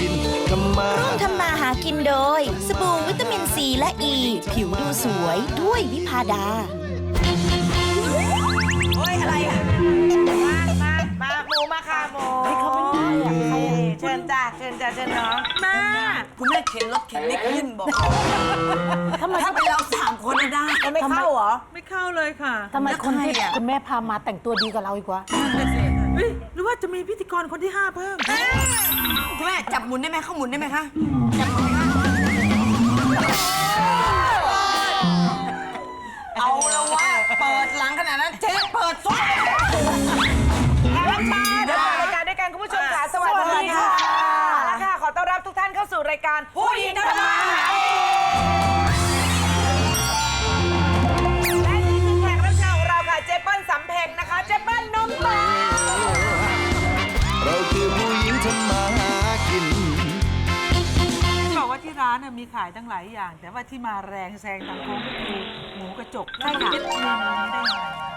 กินทำมาร่วมทำมาหากินโดย สบู่วิตามินซีและอ e, ีผิวดูสวยด้วยวิพาดา โอ้ยอะไรอะ มามามาหมูมาค่ะหมูเขาไม่ได้อะเชิญจ้าเชิญจ้าเชิญน้อง มา คุณแม่เข็นรถเข็นไม่ขึ้นบอกทำไมถ้าเป็นเราสามคนน่ะได้มันไม่เข้าเหรอ ไม่เข้าเลยค่ะ ทำไมคนที่แล้วใครอะคุณแม่พามาแต่งตัวดีกับเราอีกวะ เฮ้ยหรือว่าจะมีพิธีกรคนที่5เพิ่ม คุณแม่จับหมุนได้ไหมเข้าหมุนได้ไหมคะเอาแล้ววะ เปิดหลังขนาดนั้นเจ๊เปิดซุปแขกรับเชิญเดี๋ยวมารายการด้วยกันคุณผู้ชมค่ะสวัสดีค่ะ แล้วค่ะ ขอต้อนรับทุกท่านเข้าสู่รายการผู้หญิงทำม มีขายตั้งหลายอย่าง แต่ว่าที่มาแรงแซงทางโค้งก็คือหมูกระจกใช่ค่ะคิดเมนูนี้ได้ยังไง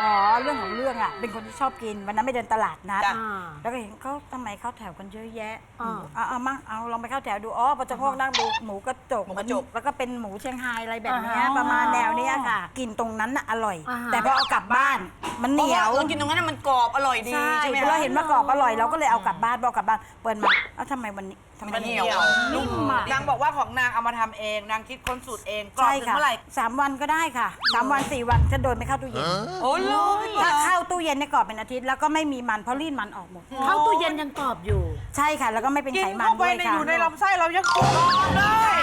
อ๋อเรื่องของเรื่องอะเป็นคนที่ชอบกินวันนั้นไปเดินตลาดนัด จ้ะแล้วก็เห็นเขาทำไมเข้าแถวกันเยอะแยะอ่า เอาเอามาเอาลองไปเข้าแถวดูอ๋อพอจะพวกนั่งดูหมูกระจกหมูกระจก แล้วก็เป็นหมูเชียงไฮ้อะไรแบบเนี้ยอ่าฮะประมาณแนวเนี้ยค่ะ กินตรงนั้นน่ะอร่อย อ่าฮะ แต่พอเอากลับบ้านมันเหเพราะนียว่าวเรากินตรงนั้นนะมันกรอบอร่อยดีใช่ใช่ไหมเราเห็นมากรอบอร่อยเราก็เลยเอากลับบ้านพอเอากลับบ้านเปิดมา แล้วทำไมวันนี้ทำไมมันเหนียวนุ่มอะนางบอกว่าของนางเอามาทำเอง นางคิดค้นสูตรเองกรอบใช่ถึงค่ะเมื่อไหร่สามวันก็ได้ค่ะสามวันสี่วันจะโดยไม่เข้าตู้เย็นโอ้ลูกถ้าเข้าตู้เย็นเนี่ยกรอบเป็นอาทิตย์แล้วก็ไม่มีมันเพราะรีดมันออกหมด เข้าตู้เย็นยังกรอบอยู่ ใช่ค่ะ แล้วก็ไม่เป็นกิไขนมันเข้าไปด้วยในค่ะอยู่ในลำไส้เรายังกรอบเลย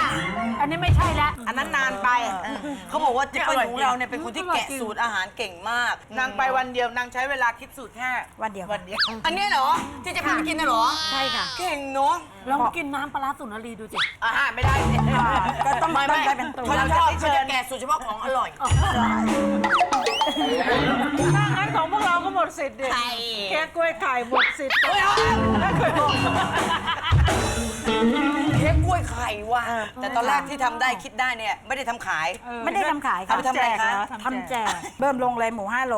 อันนี้ไม่ใช่ละอันนั้นนานไปเขาบอกว่าเจ๊เปิ้ลอร่อยของจริงเราเนี่ยเป็นคนที่แกะสูตรอาหารเก่งมาก นางไปวันเดียวนางใช้เวลาคิดสูตรแค่วันเดียววันเดียวอันเนี้ยเหรอที่เจะพาไปกินน่ะเหรอ ใช่ค่ะ เก่งเนาะลองกินน้ำปลาร้าสุนารีดูสิอาหารไม่ได้ก็ต้องไม่ต้อไม่งได้เป็นตัวเขาจะชอบเขาจะแกะสูตรเฉพาะของอร่อยถ้างั้นของพวกเราก็หมดสิทธิ์ดิไข่แค่กล้วยไข่หมดสิทธิ์เค้กกล้วยไข่ว่ะแต่ตอนแรกที่ทำได้คิดได้เนี่ยไม่ได้ทำขาย ไม่ได้ทำขายค่ะเอาไปทำอะไรคะทำแจกเบิ่มลงเลยหมู5โล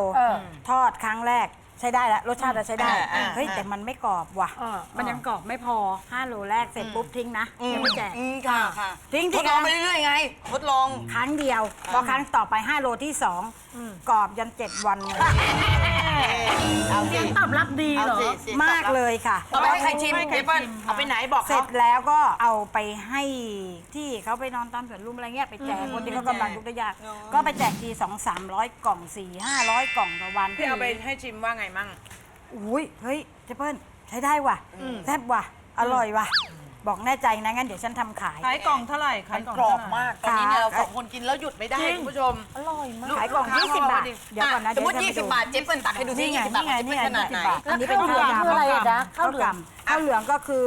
ทอดครั้งแรก ใช้ได้แล้วรสชาติเราใช้ได้อ่าอ่า เฮ้ยแต่มันไม่กรอบว่ะมันยังกรอบไม่พอ5โลแรกเสร็จปุ๊บทิ้งนะยังไม่แจก อืมค่ะค่ะทิ้งทที่ดลองไปเรื่อยๆไงท ดลองครั้งเดียวพอครั้งต่อไป 5 โลที่ 2กรอบยัน 7 วันเลยเอาสิ ตอบรับดีเหรอเอาสิสิมากเลยค่ะ เอาไปให้ใครชิมให้ใครเจ๊เปิ้ลชิมเอาไปไหนบอกเสร็เขา จแล้วก็เอาไปให้ที่เขาไปนอนตามสวนลุมอะไรเงี้ยไปแจกคนที่เขากำลังทุกข์ได้ยากก็ไปแจกทีสองสามร้อยกล่องสี่ห้าร้อยกล่องต่อวันพี่เอาไปให้ชิมว่าไงมั่ง อุ้ย เฮ้ยเจเปิ้ลใช้ได้ว่ะ แซ่บว่ะ อร่อยว่ะ บอกแน่ใจนะงั้นเดี๋ยวฉันทำขาย ขายกล่องเท่าไหร่ขามัยนกล่องกรอบเท่าไห มาก ตอนนี้เนี่ยเราสองคนกินแล้วหยุดไม่ได้คุณผู้ชมขายกล่องลูกค้า20บาทพอดีเดี๋ยวก่อนนะสมมติเดี๋ยว20บาท เจ๊เปิ้ลตักให้ดูที่นี่ไง20บาทนี่ไงว่านี่เจ๊ไงเปิ้ลขนาดไหน 20บาทอันนี้เป็นข้าวเหลืองคืออะไรอะจ๊ะข้าวเหลืองข้าวเหลืองก็คือ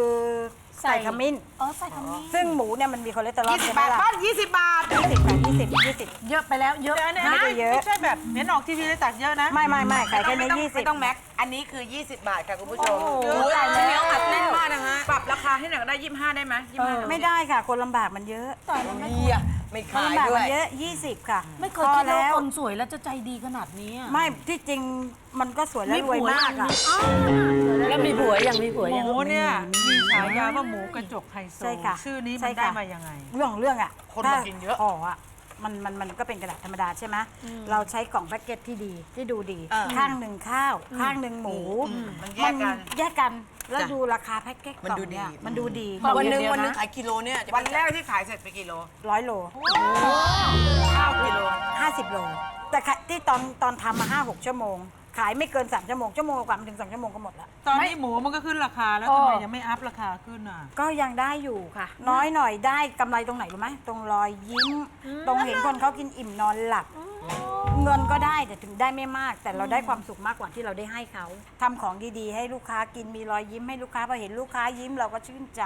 ใส่ขมิ้น อ๋อใส่ขมิ้นซึ่งหมูเนี่ยมันมีคอเลสเตอรอล20ใช่ไหมบาทล่ะบ้าน20บาท ยี่สิบค่ะยี่ สิบยี่สิบเยอะไปแล้วเยอะนะไม่ได้เยอะ ไม่ใช่แบบเน้นออกทีวีเลยตักเยอะนะ ไม่ไม่ไม่ขายแค่นี้ไม่ต้องยี่สิไม่บต้องแม็ก อันนี้คือ 20 บาทค่ะคุณผู้ชมโอ้ยเนื้ออัดแน่นมากนะฮะ ปรับราคาให้หน่อยก็ได้ 25 ได้ไหม25ไม่ได้ค่ะ คนลำบากมันเยอะเฮียไม่คนขายลำบากด้วมันยเยอะยี่สิบค่ะไม่เคยพอคิดว่าแล้วคนสวยแล้วจะใจดีขนาดนี้อะไม่ที่จริงมันก็สวยและรวยมากอะแล้วมีผัวยังมีผัวยังหมูเนี่ยมีฉายาว่าหมูกระจกไฮโซใช่ค่ะชื่อนี้ใช่มันได้ค่ะมายังไง เรื่องของเรื่องอะคนมากินเยอะถ้ห่ออะ มันมันมันก็เป็นกระดาษธรรมดาใช่ไหมเราใช้กล่องแพ็กเกจที่ดีที่ดูดีอ่าข้างหนึ่งข้าว ข้างหนึ่งหมูมันแยกกัน แยกกันแล้วจ้ะดูราคาแพ็กเกจมันดูดีกล่องเยมันดูดีวันหนึ่งเดียวนะวันหนึ่งขายกิโลเนี่ยเจ๊วัเปิ้นลแรกที่ขายเสร็จไปกี่โลร้อยโลข้าวกิโล ห้าสิบโล แต่ขายที่ตอนตอนทำมาห้าหกชั่วโมง ขายไม่เกินสามชั่วโมง ชั่วโมงกว่ามันถึงสองชั่วโมงก็หมดแล้ว ตอนนี้หมูมันก็ขึ้นราคาแล้วทำไมยังไม่อัพราคาขึ้นอะ ก็ยังได้อยู่ค่ะ น้อยหน่อยได้กำไรตรงไหนรู้ไหมตรงรอยยิ้ม ตรงเห็นคนเขากินอิ่มนอนหลับ เงินก็ได้แต่ถึงได้ไม่มาก แต่เราได้ความสุขมากกว่าที่เราได้ให้เขาทำของดีๆ ให้ลูกค้ากินมีรอยยิ้มให้ลูกค้าพอเห็นลูกค้ายิ้มเราก็ชื่นใจ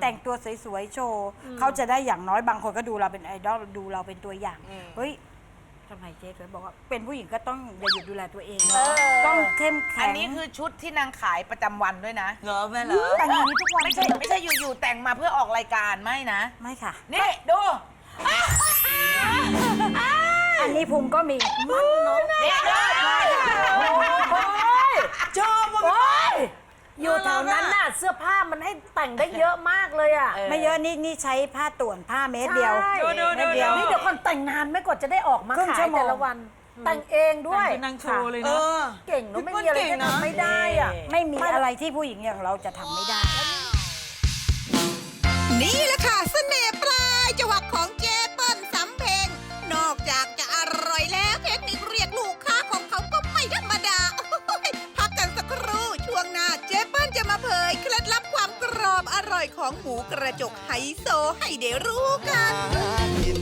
แต่งตัวสวยๆโชว์เขาจะได้อย่างน้อยบางคนก็ดูเราเป็นไอดอลดูเราเป็นตัวอย่างเฮ้ย ทำไมเจ๊เคยบอกว่าเป็นผู้หญิงก็ต้องอย่าหยุดดูแลตัวเองนะต้องเข้มอัแข็นงนี้คือชุดที่นางขายประจำวันด้วยนะ เหรอแม่เหรอแต่งอย่างนี้ทุกวันไม่ใช่ไม่ใช่อยู่ๆแต่งมาเพื่อออกรายการไม่นะ ไม่ค่ะ นี่ดูอันนี้พุงก็มีมันนกนี่ดูชอบว่ะอยู่ แถวนั้นน่ะเสื้อผ้ามันให้แต่งได้เยอะมากเลยอะไม่เยอะนี่นี่ใช้ผ้าต่วนผ้าเมตรเดียวใช่ดูดูดูเดียว นี่เดี๋ยวคนแต่งงานไม่กว่าจะได้ออกมาครึ่งขาชั่ยวโมง แต่ละวัน แต่งเองด้วยเป็นนางโชว์เลยเอเนาะอ เก่งเนอะไม่มีอะไรพี่เปิ้ลเก่จะงนะทำไม่ได้อะ ไม่มีอะไรที่ผู้หญิงอย่างเราจะทำไม่ได้ นี่แหละค่ะเสน่ห์ อบอร่อยของหมูกระจกไฮโซให้ได้รู้กัน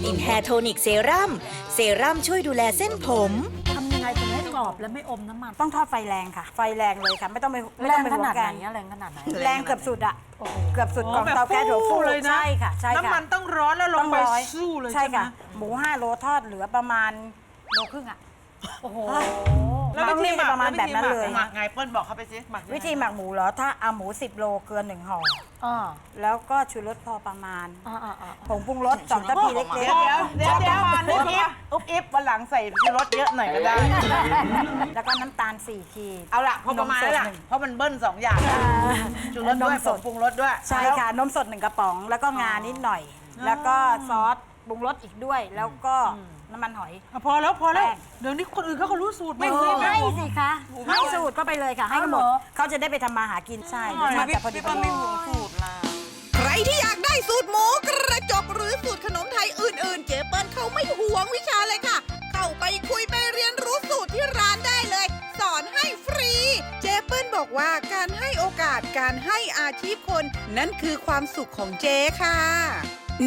อินแฮร์โทนิกเซรั่มเซรั่มช่วยดูแลเส้นผมทำยังไงถึงให้กรอบและไม่อมน้ำมัน ต้องทอดไฟแรงค่ะ ไฟแรงเลยค่ะ ไม่ต้องไปไม่แรต้องงไปขห่วนาดงไหกันนอะแรงขนาดไหนแรงเกือบสุดอะเกือบสุดอ๋ขอองแบบเตาแก๊สหัวฟูเลยนะใช่ค่ะใช่ค่ะน้ำมันต้องร้อนแล้วลงต้องไปร้อยสู้เลยใช่ใช่ไหมค่ะ หมู5โลทอดเหลือประมาณโลครึ่งอะโอ้โห แล้ววิธีหมักประมาณแบบนั้นเลย หมักไงเปิ้ลบอกเขาไปสิหมักยังไงวิธีหมักหมูเหรอ ถ้าเอาหมู 10 โลเกลือหนึ่งห่อ อ่าแล้วก็ชูรสพอประมาณ อ่าอ่าอ่าผงปรุงรสสองตะพีเล็กเดี๋ยวเดี๋ยวเดี๋ยวเดี๋ยวๆอุ๊บอิ๊บอุ๊บอิ๊บวันหลังใส่ชูรสเยอะหน่อยก็ได้แล้วก็น้ำตาล4ขีด เอาละพอประมาณนั้นแหละนมสดหนึ่ง เพราะมันเบิ้ลสองอย่างชูรสด้วยผงปรุงรสด้วยใช่ค่ะ นมสดหนึ่งกระป๋อง แล้วก็งานิดหน่อย แล้วก็ซอสปรุงรสอีกด้วย แล้วก็ น้ำมันหอย อะพอแล้วพอแล้ว แป้ง เดี๋ยวนี้คนอื่นเขาก็รู้สูตรไม่รู้ให้สิคะให้สูตรก็ไปเลยค่ะ ให้กันหมดเขาจะได้ไปทำมาหากินใช่รสชาติจะพอดีพอดีใครที่อยากได้สูตรหมูกระจกหรือสูตรขนมไทยอื่นๆ เจเปิ้ลเขาไม่หวงวิชาเลยค่ะ เข้าไปคุยไปเรียนรู้สูตรที่ร้านได้เลย สอนให้ฟรี เจเปิ้ลบอกว่าการให้โอกาสการให้อาชีพคน นั่นคือความสุขของเจค่ะ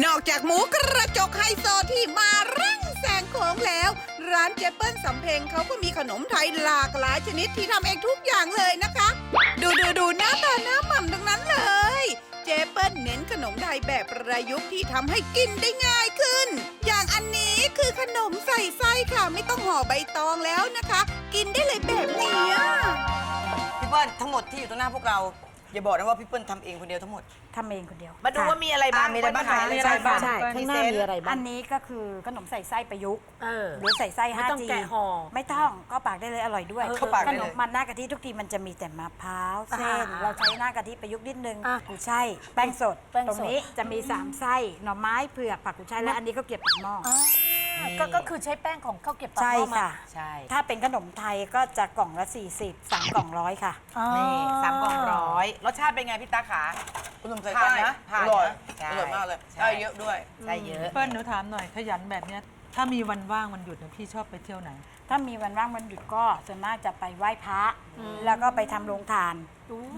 นอกจากหมูกระจกไฮโซที่มาเร่งแซงโค้งแล้ว ร้านเจเปิ้ลสำเพ็งเขาก็มีขนมไทยหลากหลายชนิดที่ทำเองทุกอย่างเลยนะคะ ดูดูดูหน้าตาหน้าหม่ำทั้งนั้นเลย เจเปิ้ลเน้นขนมไทยแบบประยุกต์ที่ทำให้กินได้ง่ายขึ้น อย่างอันนี้คือขนมใส่ไส้ค่ะไม่ต้องห่อใบตองแล้วนะคะ กินได้เลยแบบนี้พี่เปิ้ลทั้งหมดที่อยู่ตรงหน้าพวกเรา อย่าบอกนะว่าพี่เปิ้ลทำเองคนเดียวทั้งหมด ทำเองคนเดียวมาดูว่ามีอะไรบ้างอะมีอะไรบ้างขายคะอะไรบ้าง ใช่ข้างหน้ามีอะไรบ้าอังนนี้ก็คือขนมใส่ไส้ประยุกต์เออ หรือใส่ไส้ไม่ 5G ต้องแกะห่อไม่ต้องก็ปากได้เลยอร่อยด้วยเออเข้าปากขได้นเลมยมันหน้ากะทิทุกทีมันจะมีแต่มะพร้าวเส้น อ่าเราใช้หน้ากะทิประยุกต์นิดนึงอะกุยช่ายแป้งสดแป้งสด ตรงนี้จะมีสามไส้หน่อไม้เผือกผักกุยช่ายและอันนี้ก็เก็บปักหม้ออก็ก็คือใช้แป้งของข้าวเก็บปากใช่หม้อมาค่ะ ใช่ถ้าเป็นขนมไทยก็จะกล่องละ 40สามกล่องร้อยค่ะ อ๋อ นี่สามกล่องร้อยรสชาติเป็นไงพี่ตาขาขนมไทยผ่านใต้นะผ่านอร่อยนะใช่อร่อยมากเลยใช่ ได้เยอะด้วย ใช่เยอะ เปิ้ลหนูถามหน่อยขยันแบบเนี้ยถ้ามีวันว่างวันหยุดเนี่ยพี่ชอบไปเที่ยวไหน ถ้ามีวันว่างวันหยุดก็ส่วนมากจะไปไหว้พระแล้วก็ไปทำโรงทาน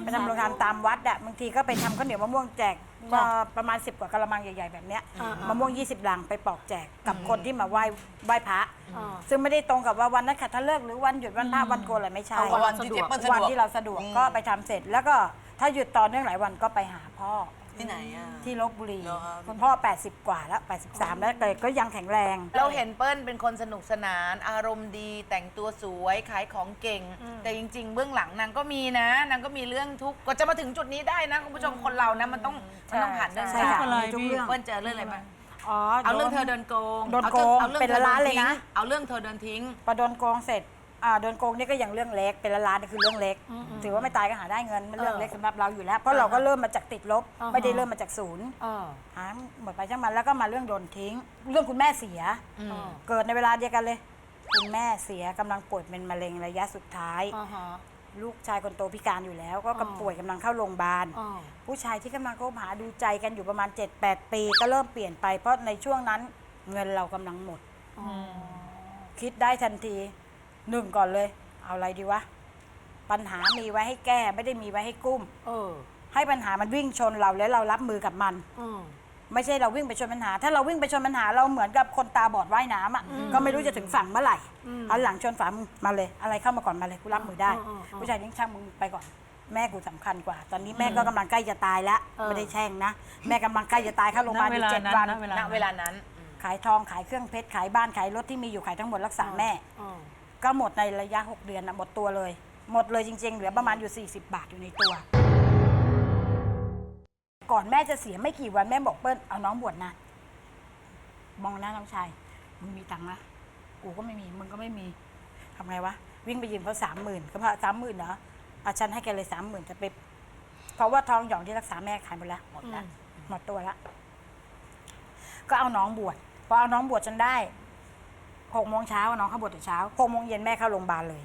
ไปทำโรงทานตามวัดอะบางทีก็ไปทำข้าวเหนียวมะม่วงแจกมาประมาณ 10 กว่ากระมังใหญ่ ๆ แบบเนี้ยมะม่วง 20ลังไปปอกแจกกับคนที่มาไหว้ไหว้พระ อ่า ซึ่งไม่ได้ตรงกับว่าวันนักขัตฤกษ์หรือวันหยุดวันพระวันโกนอะไรไม่ใช่ เอาวันที่เจ๊เปิ้ลสะดวก วันที่เราสะดวกก็ไปทำเสร็จแล้วก็ถ้าหยุดต่อเนื่องหลายวันก็ไปหาพ่อ ที่ไหนอะ ที่ลบบุรี เหรอครับ คุณพ่อ 80 กว่าแล้ว 83 แล้วแต่ก็ยังแข็งแรง เราเห็นเปิ้ลเป็นคนสนุกสนาน อารมณ์ดีแต่งตัวสวยขายของเก่ง แต่จริง ๆ เบื้องหลังนางก็มีนะนางก็มีเรื่องทุกข์กว่าจะมาถึงจุดนี้ได้นะคุณผู้ชมคนเรานะมันต้องมันต้องผ่านเรื่องใช่ราวค่ะอะไรมีทุกพี่เรื่อง เปิ้ลเจอเรื่องอะไรบ้างอ๋อเอาเรื่องเธอโดเดินโกงโดนโกงอารื่องเป็นล้านๆเลยนะ เอาเรื่องเธอเดินทิ้ง พอโดนโกงเสร็จ อ่าโดนโกงนี่ก็ยังเรื่องเล็กเป็นล้านๆนี่คือเรื่องเล็กถือว่าไม่ตายก็หาได้เงินมันเรื่องเล็กสำหรับเราอยู่แล้ว เพราะเราก็เริ่มมาจากติดลบ อ่าฮะ ไม่ได้เริ่มมาจากศูนย์อ่าหาหมดไปช่างมันแล้วก็มาเรื่องโดนทิ้ง เรื่องคุณแม่เสียเกิดในเวลาเดียวกันเลย คุณแม่เสียกำลังป่วยเป็นมะเร็งระยะสุดท้าย อ่าฮะ ลูกชายคนโตพิการอยู่แล้ว ก็กำอ๋อป่วยกำลังเข้าโรงพยาบาลอ่าผู้ชายที่กำลังคบหาดูใจกันอยู่ประมาณ 7-8 ปี ก็เริ่มเปลี่ยนไปเพราะในช่วงนั้นเงินเรากำลังหมด คิดได้ทันที หนึ่งก่อนเลย เอาอะไรดีวะ ปัญหามีไว้ให้แก้ไม่ได้มีไว้ให้กุ้ม เออ ให้ปัญหามันวิ่งชนเราแล้วเรารับมือกับมัน อืม ไม่ใช่เราวิ่งไปชนปัญหา ถ้าเราวิ่งไปชนปัญหาเราเหมือนกับคนตาบอดว่ายน้ำอะก็ไม่รู้จะถึงฝั่งเมื่อไหร่เอาหลังชนฝามึงมาเลย อะไรเข้ามาก่อนมาเลยกูรับมือได้ อืมอืมผู้ชายทิ้งช่างมึงไปก่อน แม่กูสำคัญกว่า ตอนนี้แม่ก็กำลังใกล้จะตายแล้วเออไม่ได้แช่งนะแม่กำลังใกล้จะตายเข้าโรงพยาบาลอยู่ณเวลาเจ็ดนั้นวันณเวลาณเวลานั้น ขายทองขายเครื่องเพชรขายบ้านขายรถที่มีอยู่ขายทั้งหมดรักษาแม่อ่า ก็หมดในระยะ 6 เดือนนะหมดตัวเลย หมดเลยจริง ๆ เหลือประมาณอยู่ 40 บาทอยู่ในตัว ก่อนแม่จะเสียไม่กี่วันแม่บอกเปิ้ลเอาน้องบวชนะมองหน้าน้องชายมึงมีตังค์นะกูก็ไม่มีมึงก็ไม่มีทำไงวะวิ่งไปยืมเขาสามหมื่นเขาพาสามหมื่นเหรออาฉันให้แกเลยสามหมื่นจะไปเพราะว่าทองหยองที่รักษาแม่ขายหมดแล้วหมดแล้วหมดตัวแล้วก็เอาน้องบวชพอเอาน้องบวชจนได้ หกโมงเช้าน้องเข้าบวชแต่เช้าหกโมงเย็นแม่เข้าโรงพยาบาลเลย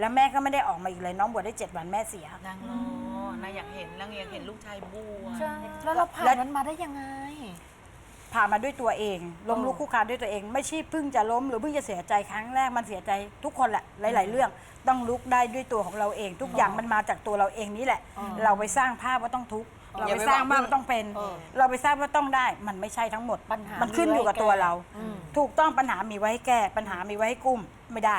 แล้วแม่ก็ไม่ได้ออกมาอีกเลย น้องบวชได้เจ็ดวันแม่เสีย นางรอนางอยากเห็นนางอยากเห็นลูกชายบวชแล้วเราผ่านมันมาได้ยังไง ผ่านมาด้วยตัวเองล้มลุกคลุกคลานด้วยตัวเอง ไม่ใช่เพิ่งจะล้มหรือเพิ่งจะเสียใจครั้งแรกมันเสียใจทุกคนแหละหลาย ๆ เรื่องต้องลุกได้ด้วยตัวของเราเอง ทุกอย่างมันมาจากตัวเราเองนี่แหละ เราไปสร้างภาพว่าต้องทุกข์ เราอย่าไปไปสร้างหวังว่ามันต้องเป็น เราไปสร้างว่าต้องได้ มันไม่ใช่ทั้งหมดปัญหามันขึ้นอยู่กับมีไว้ตัวเราแก้อืมถูกต้องปัญหามีไว้ให้แก้ปัญหามีไว้ให้กุ้มไม่ได้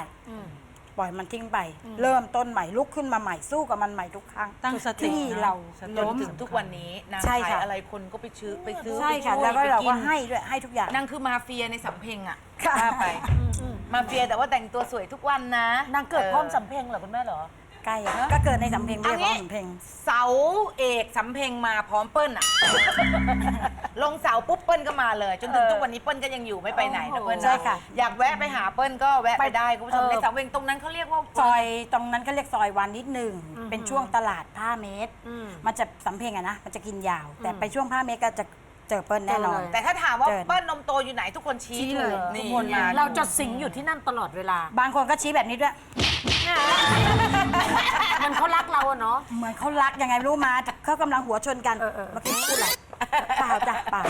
ปล่อยมันทิ้งไป เริ่มต้นใหม่ลุกขึ้นมาใหม่สู้กับมันใหม่ทุกครั้งตั้งสติที่นะ เราสติจนล้มถึงทุกวันนี้นางใช่ขายค่ะ อะไรคนก็ไปซื้อไปซื้อใช่ค่ะ ไปช่ยแล้วก็เราไปก็นให้ด้วยให้ทุกอย่าง นางคือมาเฟียในสำเพ็งอะค่ะ ว่าไป มาเฟียแต่ว่าแต่งตัวสวยทุกวันนะนางเกิดพร้อมสำเพ็งเหรอคุณแม่เหรอ ใกล้อะก็เกิดในสำเพ็งด้วยเอาเพงี้ราะสำเพ็งเสาเอกสำเพ็งมาพร้อมเปิ้ลอะลงเสาปุ๊บเปิ้ลก็มาเลย จนถึงทุกวันนี้เปิ้ลก็ยังอยู่ไม่ไปไหนนะเปิ้ลนใช่ค่ะ อยากแวะไปหาเปิ้ลก็แวะไปได้คุณผู้ชมเออในสำเพ็งตรงนั้นเขาเรียกว่า ซอยตรงนั้นก็เรียกซอยวันนิดหนึ่งเป็นช่วงตลาดผ้าเมตร มันจะสำเพ็งอะนะมันจะกินยาว แต่ไปช่วงผ้าเมตรก็จะ เจอเปิ้ลแน่นอน แต่ถ้าถามว่าเจอ เปิ้ลนมโตอยู่ไหนทุกคนชี้ชี้ถูเลยกนี่ทุกคนมาเราจะสิงอยู่ที่นั่นตลอดเวลา บางคนก็ชี้แบบนี้ด้วย มันเขารักเราอะเนาะ เหมือนเขารักยังไงไม่รู้มาแต่เขากำลังหัวชนกันเออเออเมื่อกี้พูดอะไรเปล่าจ้ะเปล่า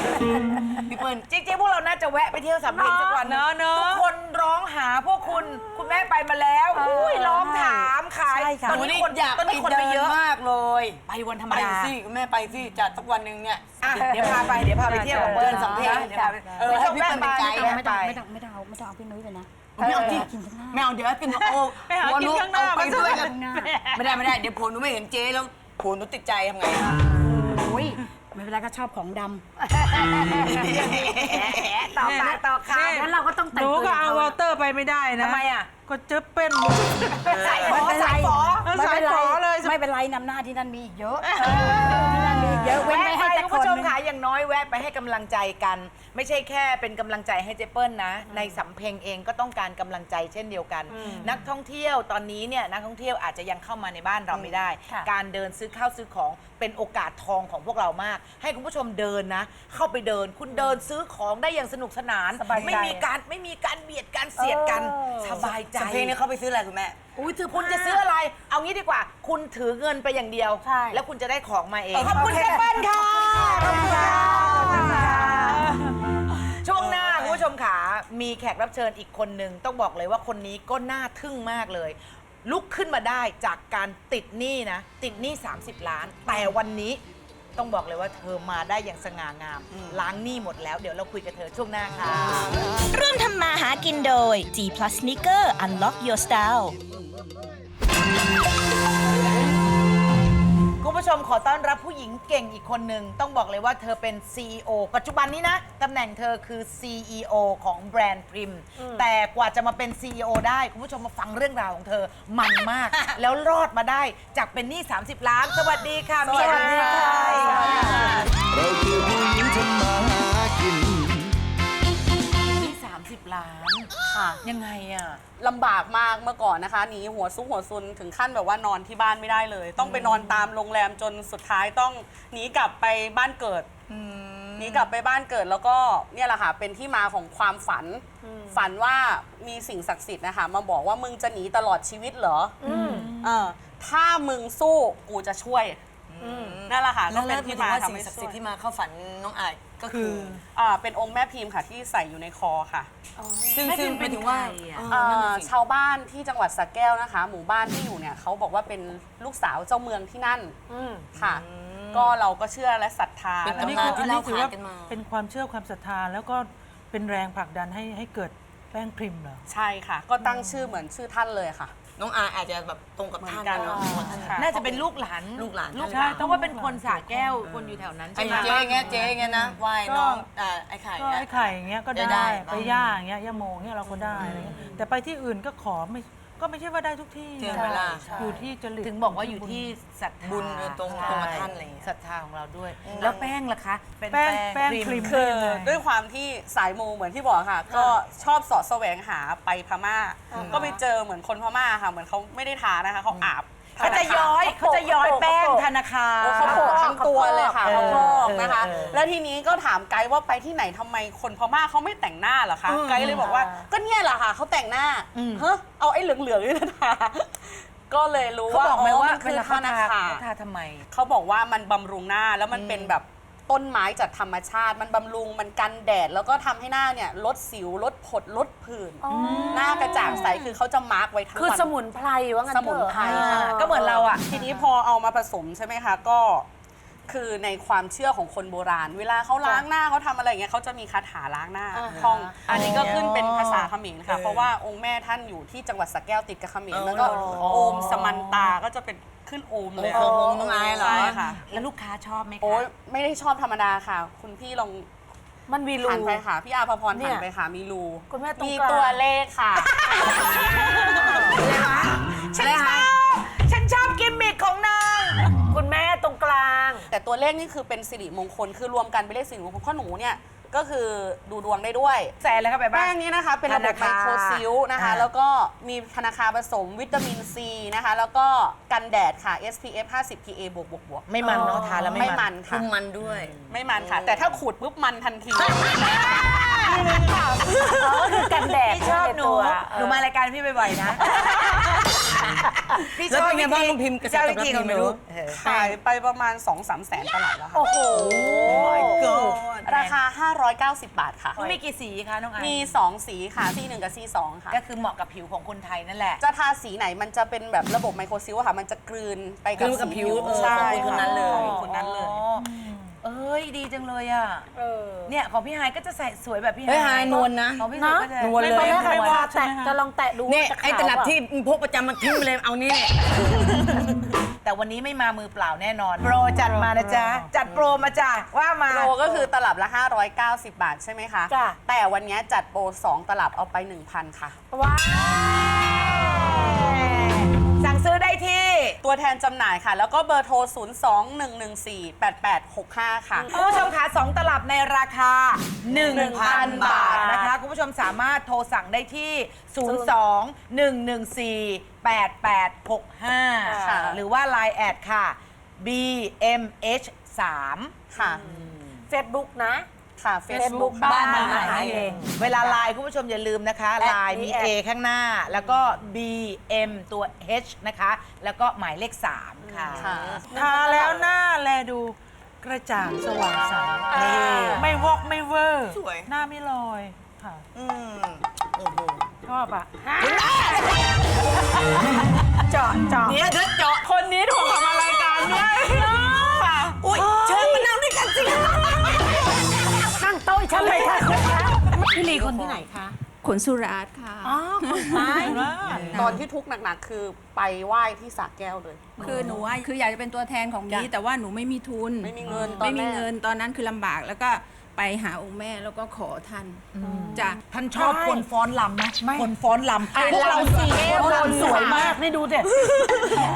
พี่เปิ้ลจริงๆพวกเราน่าจะแวะไปเที่ยวสำเพ็งสักวันเนอะทุกคนร้องหาพวกคุณคุณแม่ไปมาแล้วอุ้ยร้องถามขายใช่ค่ะ ตอนนี้คนอยากตอนไปนี้คนเดิไปนเยอะ มากเลยไปวันธรรมไปดา สิแม่ไปสิจัดสักวันหนึ่งเนี่ย อะเดี๋ยวพาไปเดี๋ยวพาไปเที่ยวกับเปิ้ลสำเพ็งเดี๋ยวพาไปเออให้พี่เปิ้ลเป็นไกด์แวะไม่ไปต้องไม่ต้องไม่ต้องเอาไม่ต้องเอาพี่นุ้ยไปนะไม่เอาที่กินข้างหน้าไม่เอาเดี๋ยวกินโอ้ไปหากินข้างหน้าไปมาด้วยซะกันไม่ได้ไม่ได้เดี๋ยวผัวหนูไม่เห็นเจ๊แล้วผัวหนูติดใจทำไงโอ้ยไม่เป็นไรก็ชอบของดำต่อปากต่อคงั้นเราก็ต้องหแต่งนูตัวก็เอาย่งวอขลเตอร์ไปไม่ได้นะทำไมอะ ก็เจอเป็นหมด สายฝอสายฝอไม่เป็นไรสายฝอเลย ไม่เป็นไรนำหน้าที่นั่นมีอีกเยอะที่นั่นมีอีกเยอะเว้นแวะไม่ไปให้แต่คุณคนผู้ชมหนึ่ง ค่ะอย่างน้อยแวะไปให้กำลังใจกัน ไม่ใช่แค่เป็นกำลังใจให้เจเปิลนะ ในสำเพ็งเองก็ต้องการกำลังใจเช่นเดียวกัน นักท่องเที่ยวตอนนี้เนี่ยนักท่องเที่ยวอาจจะยังเข้ามาในบ้านเราไม่ได้การเดินซื้อข้าวซื้อของเป็นโอกาสทองของพวกเรามาก ให้คุณผู้ชมเดินนะ เข้าไปเดินคุณเดินซื้อของได้อย่างสนุกสนานไม่มีการไม่มีการเบียดการเสียดกันสบายใจ สำเพ็งเนี่ยเขาไปซื้ออะไรคุณแม่ อุ้ยถือคุณจะซื้ออะไร เอางี้ดีกว่า คุณถือเงินไปอย่างเดียว ใช่ แล้วคุณจะได้ของมาเอง ขอบคุณเจเปิ้ลค่ะ ขอบคุณค่ะช่วงหน้าคุณผู้ชมขามีแขกรับเชิญอีกคนหนึ่งต้องบอกเลยว่าคนนี้ก็น่าทึ่งมากเลย ลุกขึ้นมาได้จากการติดหนี้นะ ติดหนี้ 30 ล้าน แต่วันนี้ต้องบอกเลยว่าเธอมาได้อย่างสง่างาม ล้างหนี้หมดแล้วเดี๋ยวเราคุยกับเธอช่วงหน้าค่ะ ร่วมทำมาหากินโดย G Plus Sneaker Unlock Your Style คุณ ผู้ชมขอต้อนรับผู้หญิงเก่งอีกคนหนึ่งต้องบอกเลยว่าเธอเป็น CEO ปัจจุบันนี้นะตำแหน่งเธอคือ CEO ของแบรนด์พริม แต่กว่าจะมาเป็น CEO ได้ คุณผู้ชมมาฟังเรื่องราวของเธอมันมาก แล้วรอดมาได้จากเป็นหนี้ 30 ล้าน สวัสดีค่ะเมียสวัสดีค่ะ เราคือผู้หญิงทำมาหา ยังไงอะ ลำบากมากเมื่อก่อนนะคะหนีหัวซุกหัวซุนถึงขั้นแบบว่านอนที่บ้านไม่ได้เลย ต้องไปนอนตามโรงแรมจนสุดท้ายต้องหนีกลับไปบ้านเกิดหนีกลับไปบ้านเกิดแล้วก็เนี่ยแหละค่ะเป็นที่มาของความฝัน ฝันว่ามีสิ่งศักดิ์สิทธิ์นะคะมาบอกว่ามึงจะหนีตลอดชีวิตเหรออเออถ้ามึงสู้กูจะช่วยนั่นแหละค่ะก็แล้วเป็เริ่นมที่ที่มามาทำสิ่งให้ศักดิ์ช่สิวทยธิ์ที่มาเข้าฝันน้องอาย ก็คืออ่าเป็นองค์แม่พิมพ์ค่ะที่ใส่อยู่ในคอค่ะซึ่งแม่พิซึ่งมพ์หมายถึงว่าเป็นใครอะเอเอ่อนั่นอน่ะสิ ชาวบ้านที่จังหวัดสระแก้วนะคะ หมู่บ้านที่อยู่เนี่ยเขาบอกว่าเป็นลูกสาวเจ้าเมืองที่นั่นค่ะ ก็เราก็เชื่อและศรัทธาเป็นแล้วอันนี้ตำคืนานอที่อันนี้ถือว่าเล่าขานกันมา เป็นความเชื่อความศรัทธาแล้วก็เป็นแรงผลักดันให้ให้เกิดแป้งพริมเหรอ ใช่ค่ะ ก็ตั้งชื่อเหมือนชื่อท่านเลยค่ะ น้องอายอาจจะแบบตรงกับท่านเหมือนกันเนาะค่ะ น่าจะเป็นลูกหลานลูกหลานลูกใช่หลานเพราะว่าเป็นคนสระแก้วคนอยู่แถวนั้นไอ้ใช่ไหม เจ๊เงี้ยเจ๊เงี้ยนะไหว้น้องอ่าไอ้ไข่ก็เนี่ยไอ้ไข่อย่างเงี้ยก็ได้ได้บ้างไปย่าอย่างเงี้ยย่าโมอย่างเงี้ยเราก็ได้อะไรเงี้ยแต่ไปที่อื่นก็ขอไม่ ก็ไม่ใช่ว่าได้ทุกที่เจอเวลาอยู่ที่จริต ถึงบอกว่าอยู่ที่ศรัทธาบุญเออตรงตรงกับท่านอะไรอย่างเงี้ย ศรัทธาของเราด้วย แล้วแป้งล่ะคะเป็นแป้งแป้งพริมคือได้ยังไงด้วยความที่สายมูเหมือนที่บอกค่ะ ก็ชอบเสอดแสวงหาไปพม่า ก็ไปเจอเหมือนคนพม่าค่ะ เหมือนเขาไม่ได้ทานะคะเขาอาบ เขาจะย้อยเขาจะย้อยแป้งธนาคารโอ้เขาโปะทั้งตัวเลยค่ะเอเขาอพอกเออนะคะเออแล้วทีนี้ก็ถามไกด์ว่าไปที่ไหนทำไมคนพม่าเขาไม่แต่งหน้าเหรอคะไกด์เลยบอกว่าก็เนี่ยแหละค่ะเขาแต่งหน้าเฮ้เอาไอ้เหลืองๆนี่นะทาก็เลยรู้เขาว่าบอกไหมว่ามันคือเวลาธเขานาทาคารเขาทาทำไม เขาบอกว่ามันบำรุงหน้าแล้วมันเป็นแบบ ต้นไม้จากธรรมชาติ มันบำรุงมันกันแดด แล้วก็ทำให้หน้าเนี่ยลดสิวลดผดลดผื่น หน้ากระจ่างใสคือเขาจะมาร์กไว้ทั้งคือวัน สมุนไพรว่างั้นสเถอะมุนไพรอ่าค่ะก็เหมือนเราอะ ทีนี้พอเอามาผสมใช่ไหมคะก็ คือในความเชื่อของคนโบราณ เวลาเขาล้างหน้าเขาทำอะไรอย่างเงี้ยเขาจะมีคาถาล้างหน้าท่อง อันนี้ก็ขึ้นเป็นภาษาเขมรค่ะ เพราะว่าองค์แม่ท่านอยู่ที่จังหวัดสระแก้วติดกับเขมรแล้วก็โอมสมันตาก็จะเป็น ขึ้นโอมเลยโอมน้องอายเหรอ ใช่ค่ะ แล้วลูกค้าชอบไหมคะ โอ้ยไม่ได้ชอบธรรมดาค่ะ คุณพี่ลองมันมีรู หันไปค่ะ พี่อาภพรเนี่หัยนไปค่ะ มีรูคุณแม่ตรงมีกลางตัวเลขค่ะ ฉันชอบ ฉันชอบกิมมิคของนาง คุณแม่ตรงกลาง แต่ตัวเลขนี่คือเป็นสิริมงคล คือรวมกันเป็นเลขสิริมงคลเพราะหนูเนี่ย ก็คือดูดวงได้ด้วย แสนเลยเข้าไปบ้าแป้ง งนี้นะคะ เป็นระบบธไมนาคารโครซิลนะคะ อ่า แล้วก็มีธนาคารผสมวิตามินซีนะคะ แล้วก็กันแดดค่ะ SPF 50 PA บวกบวกบวกไม่มันเนาะทานแล้วไม่ไม่มัมันนค่ะมันด้วย ไม่มันค่ะ แต่ถ้าขูดปุ๊บมันทันทีคือกันแดดพี่ชอบหนูตัวหนูมารายการพี่บ่อยๆนะ พี่ชแล้วอบเป็นไงบ้างน้องพิมพ์กระแสชอบตอบรับวิธีของหดีไหมนูลูกเออขายไปประมาณ 2-3 แสนตลาดแล้วค่ะ โอ้โหราคา 590 บาทค่ะ มันมีกี่สีคะน้องไอมี 2 สีค่ะ C1 กับ C2 ค่ะ ก็คือเหมาะกับผิวของคนไทยนั่นแหละ จะทาสีไหนมันจะเป็นแบบระบบไมโครซิลอะค่ะ มันจะกลืนไปกับกลืนกับสีผิวเออใช่ของคนนั้นเลย ของคนนั้นเลย อ๋อ เอ้ยดีจังเลยอะเออเนี่ยของพี่ไฮายก็จะใส่สวยแบบพี่เฮ้ยไฮายไฮนวลนะ ของพี่สุก็จะนวลเลย ตอนแรกไม่ใครวาว่าดใช่แตะไหมคะจะลองแตะดูเนี่ยว่าจะไอ้ขาวตลับเปล่าที่พกประจำมาทิ้งไปเลยเอานี่แต่วันนี้ไม่มามือเปล่าแน่นอน โปรจัดมานะจ๊ะ จัดโปรมาจ้ะว่ามา โปรก็คือตลับละ 590 บาทใช่ไหมคะ จ้ะ แต่วันนี้จัดโปร 2 ตลับเอาไป 1,000 ค่ะ ว้าว ตัวแทนจำหน่ายค่ะ แล้วก็เบอร์โทร 02-114-8865 ค่ะ คุณผู้ชมคะ2ตลับในราคา 1,000 บาทนะคะ คุณผู้ชมสามารถโทรสั่งได้ที่ 02-114-8865ค่ะหรือว่า Line แอดค่ะ BMH3 ค่ะ เฟซบุ๊กนะ ค่ะ Facebook Facebook บ้านบ้านมมหาหาเฮเฮงงเวลาไลน์คุณผู้ชมอย่าลืมนะคะแอดไลน์มีมีแอด A ข้างหน้า แล้วก็ BM ตัว H นะคะ แล้วก็หมายเลข 3 ค่ะค่ะทาแล้วหน้าแลดูกระจ่างสว่างใสนี่ไม่วอกไม่เวอร์สวย หน้าไม่ลอยค่ะอืมโอ้โหชอบอะเจาะเจาะเนี่ยเดี๋ยวเจาะคนนี้ถูกมารายการด้วยค่ะ อุ้ย ฉันเลยค่ะพี่ลีคนที่ไหนคะขนสุราษฎร์ค่ะ อ๋อคนไทยตอนที่ทุกข์หนักๆ คือไปไหว้ที่สระแก้วเลย คือหนูว่าคืออยากจะเป็นตัวแทนของนี้ แต่ว่าหนูไม่มีทุน ไม่มีเงินตอนไม่มีแรกเงินตอนนั้นคือลำบากแล้วก็ไปหาองค์แม่แล้วก็ขอท่านจ้ะท่านชอบคนฟ้อนลำไหมคนฟ้อนลำพวกเราสี่คนลำสวยมากนี่ดูเด็ด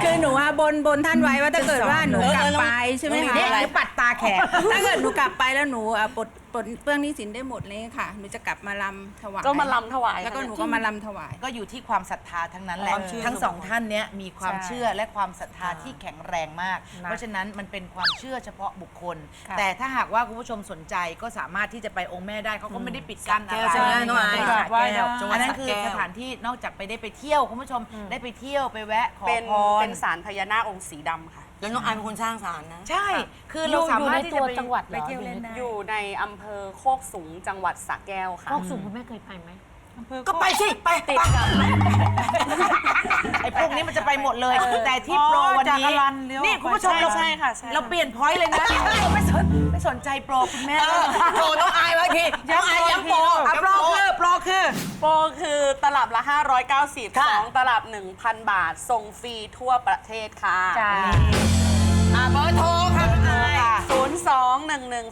คือหนูว่าบนบนท่านไว้ว่าถ้าเกิดว่าหนูกลับไปใช่ไหมคะนี่หรือปัดตาแขกถ้าเกิดหนูกลับไปแล้วหนูอะปลด ปลดเปลื้องหนี้สินได้หมดเลยค่ะหนูจะกลับมาลำถวายก็มาลำถวายแล้วก็หนูก็มาลำถวาย ก็อยู่ที่ความศรัทธาทั้งนั้นแหละ ความเชื่อทั้งสองท่านเนี้ยมีความใช่เชื่อและความศรัทธาที่แข็งแรงมาก นะเพราะฉะนั้นมันเป็นความเชื่อเฉพาะบุคคล ค่ะแต่ถ้าหากว่าคุณผู้ชมสนใจก็สามารถที่จะไปองค์แม่ได้เขาก็ไม่ได้ปิดกั้นอะไรใช่ไหมน้องอายสระแก้วจังหวัดอันนั้นสระคือแก้วสถานที่นอกจากไปได้ไปเที่ยวคุณผู้ชมได้ไปเที่ยวไปแวะขอเป็นพร เป็นสารพญานาคองค์สีดำค่ะ แล้วน้องอายเป็นคนสร้างสารนะ ใช่ คือเราสามารถที่จะอยู่ไปในตัวจังหวัดเหรอ ไปเที่ยวเล่นได้อยู่ในอำเภอโคกสูงจังหวัดสระแก้วค่ะ พวกสูงคุณแม่เคยไปไหม ก็ไปสิ ไปติดกับ ไอ้พวกนี้มันจะไปหมดเลย แต่ที่โปรวันจากนี้ อลันเลี้ยวนี่ออกไปคุณผู้ชมใช่เราใช่ค่ะใช่ เราเปลี่ยนพอยต์เลยนะ ไม่สนไม่สนใจโปรคุณแม่เออโถน้องอายไว้ทีน้องอายย้ำโปรอะโปรคือโปรคือ โปรคือตลับละ 590ค่ะสองตลับ 1,000 บาท ส่งฟรีทั่วประเทศค่ะจ้าอะเบอร์โทรค่ะน้องอาย02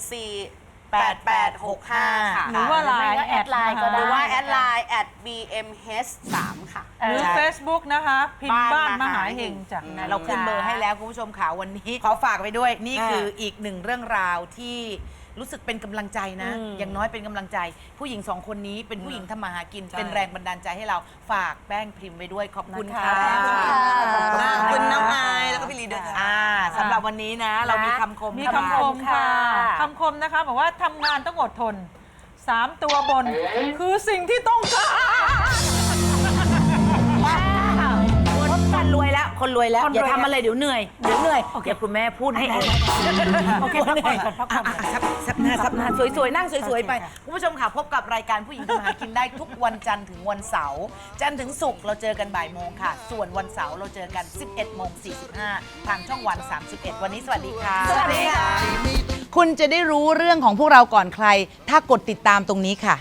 114 8865ค่ะหรือว่าไลน์แอดไลน์ก็หได้รือว่าแอดไลน์ at bmh3 ค่ะ หรือ Facebook นะคะพิมพ์บ้านมหาเฮงจ้ะเราขึ้นเบอร์ให้แล้วคุณผู้ชมค่ะวันนี้ ขอฝากไปด้วยนี่คืออีกหนึ่งเรื่องราวที่ รู้สึกเป็นกำลังใจนะอย่างน้อยเป็นกำลังใจ ผู้หญิงสองคนนี้เป็นผู้หญิงทำมาหากินเป็นแรงบันดาลใจให้เราฝากแป้งพิมพ์ไว้ด้วยขอบคุณค่ะขอบคุณน้องอายแล้วก็พี่ลีด้วยค่ะ อ่าสำหรับวันนี้นะ เรามีคำคมมีเข้าาคำคมค่ะคำคมนะคะบอกว่าทำงานต้องอดทนสามตัวบน คือสิ่งที่ต้องการคนรวยแล้ว คนรวยแล้ว อย่าทำอะไรเดี๋ยวเหนื่อย เดี๋ยวเหนื่อยเดี๋ยวคุณแม่พูดให้เองโอเคพักผ่อนก่อนพักผ่อน ซับซับหน้าซับหน้าสวยๆนั่งสวยๆไปคุณผู้ชมค่ะพบกับรายการผู้หญิงทำมาหากินได้ทุกวันจันทร์ถึงวันเสาร์จันทร์ถึงศุกร์เราเจอกันบ่ายโมงค่ะ ส่วนวันเสาร์เราเจอกัน 11โมง45 ทางช่องวัน 31 วันนี้สวัสดีค่ะ สวัสดีค่ะ คุณจะได้รู้เรื่องของพวกเราก่อนใคร ถ้ากดติดตามตรงนี้ค่ะ